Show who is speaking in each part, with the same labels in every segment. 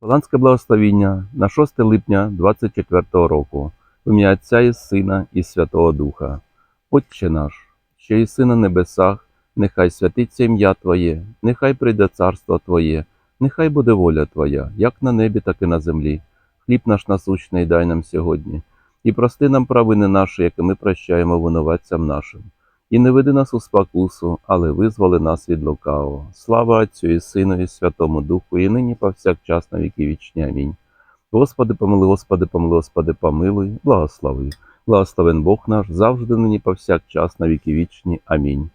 Speaker 1: Голландське благословіння на 6 липня 24 року. В ім'я Отця і Сина і Святого Духа. Отче наш, що єси на небесах, нехай святиться ім'я Твоє, нехай прийде царство Твоє, нехай буде воля Твоя, як на небі, так і на землі. Хліб наш насущний дай нам сьогодні, і прости нам провини наші, які ми прощаємо винуватцям нашим. І не веди нас у спокусу, але визволи нас від лукавого. Слава Отцю і Сину, і Святому Духу, і нині повсякчас на віки вічні. Амінь. Господи, помилуй, Господи, помилуй, Господи, помилуй, благослови. Благословен Бог наш, завжди нині повсякчас на віки вічні. Амінь.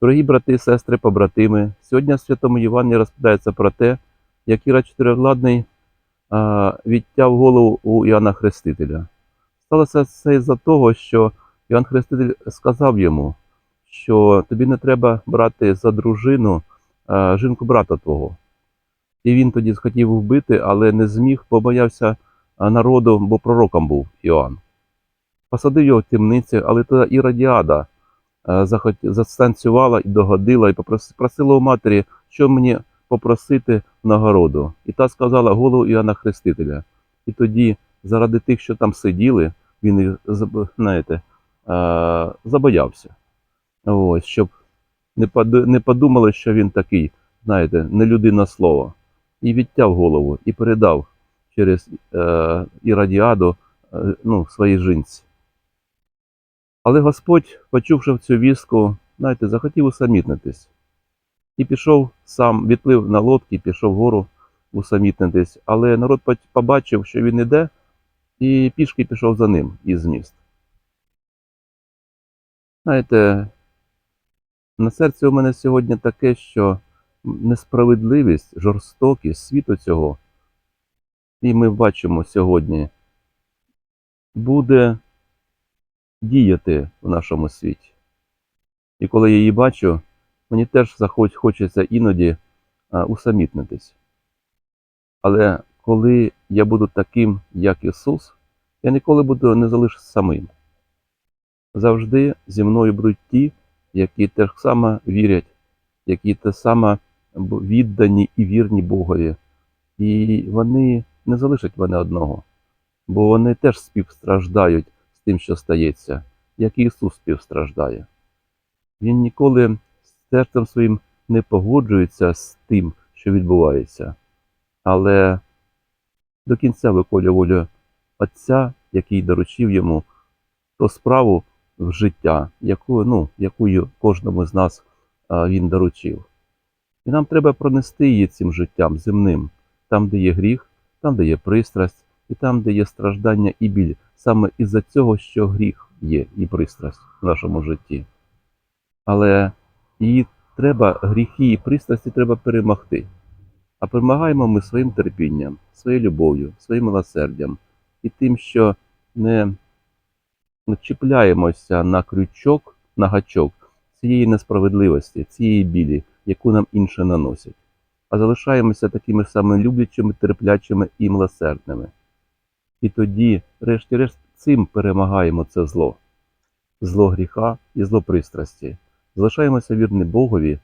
Speaker 1: Дорогі брати сестри, побратими, сьогодні в Святому Євангелії розповідається про те, як Іра Чотиривладний відтяв голову у Іоанна Хрестителя. Сталося це із-за того, що Іоанн Хреститель сказав йому, що тобі не треба брати за дружину а, жінку брата твого. І він тоді хотів вбити, але не зміг, побоявся народу, бо пророком був Іоанн. Посадив його в темниці, але тоді Іродіада а, захот... застанцювала і догодила, і просила у матері, що мені попросити нагороду. І та сказала голову Іоанна Хрестителя. І тоді, заради тих, що там сиділи, він знаєте, забоявся. Ось, щоб не, подумали, що він такий, знаєте, не людина слова. І відтяв голову, і передав через е, Ірадіаду е, ну, своїй жінці. Але Господь, почувши цю вістку, знаєте, захотів усамітнитись. І пішов сам, відплив на лодці, пішов вгору усамітнитись. Але народ побачив, що він іде, і пішки пішов за ним із міст. Знаєте, на серці у мене сьогодні таке, що несправедливість, жорстокість світу цього, і ми бачимо сьогодні, буде діяти в нашому світі. І коли я її бачу, мені теж захоч, хочеться іноді а, усамітнитись. Але коли я буду таким, як Ісус, я ніколи буду не залишусь самим. Завжди зі мною будуть ті, які теж саме вірять, які те саме віддані і вірні Богові. І вони не залишать мене одного, бо вони теж співстраждають з тим, що стається, як і Ісус співстраждає. Він ніколи серцем своїм не погоджується з тим, що відбувається, але до кінця виконує волю Отця, який доручив йому ту справу в життя, яку, ну, яку кожному з нас він доручив. І нам треба пронести її цим життям земним, там, де є гріх, там, де є пристрасть, і там, де є страждання і біль, саме із-за цього, що гріх є і пристрасть в нашому житті. Але її треба, гріхи і пристрасті треба перемогти. А перемагаємо ми своїм терпінням, своєю любов'ю, своїм милосердям і тим, що не чіпляємося на крючок, на гачок цієї несправедливості, цієї білі, яку нам інші наносять, а залишаємося такими самими люблячими, терплячими і милосердними. І тоді, решті-решт, цим перемагаємо це зло, зло гріха і зло пристрасті. Залишаємося вірні Богові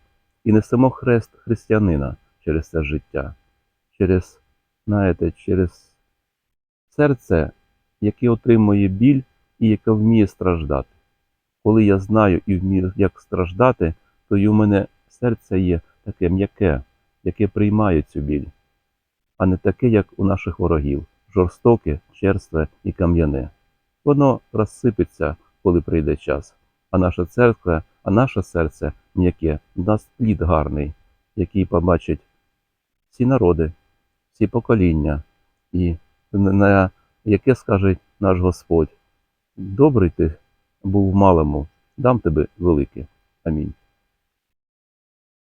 Speaker 1: і несемо хрест християнина через це життя, через, знаєте, через серце, яке отримує біль і яке вміє страждати. Коли я знаю і вмію, як страждати, то і у мене серце є таке м'яке, яке приймає цю біль, а не таке, як у наших ворогів, жорстоке, черстве і кам'яне. Воно розсипеться, коли прийде час. А наша церква, а наше серце м'яке, дасть плід гарний, який побачать всі народи, всі покоління, і на яке скаже наш Господь: Добрий ти був малому, дам тебе велике. Амінь.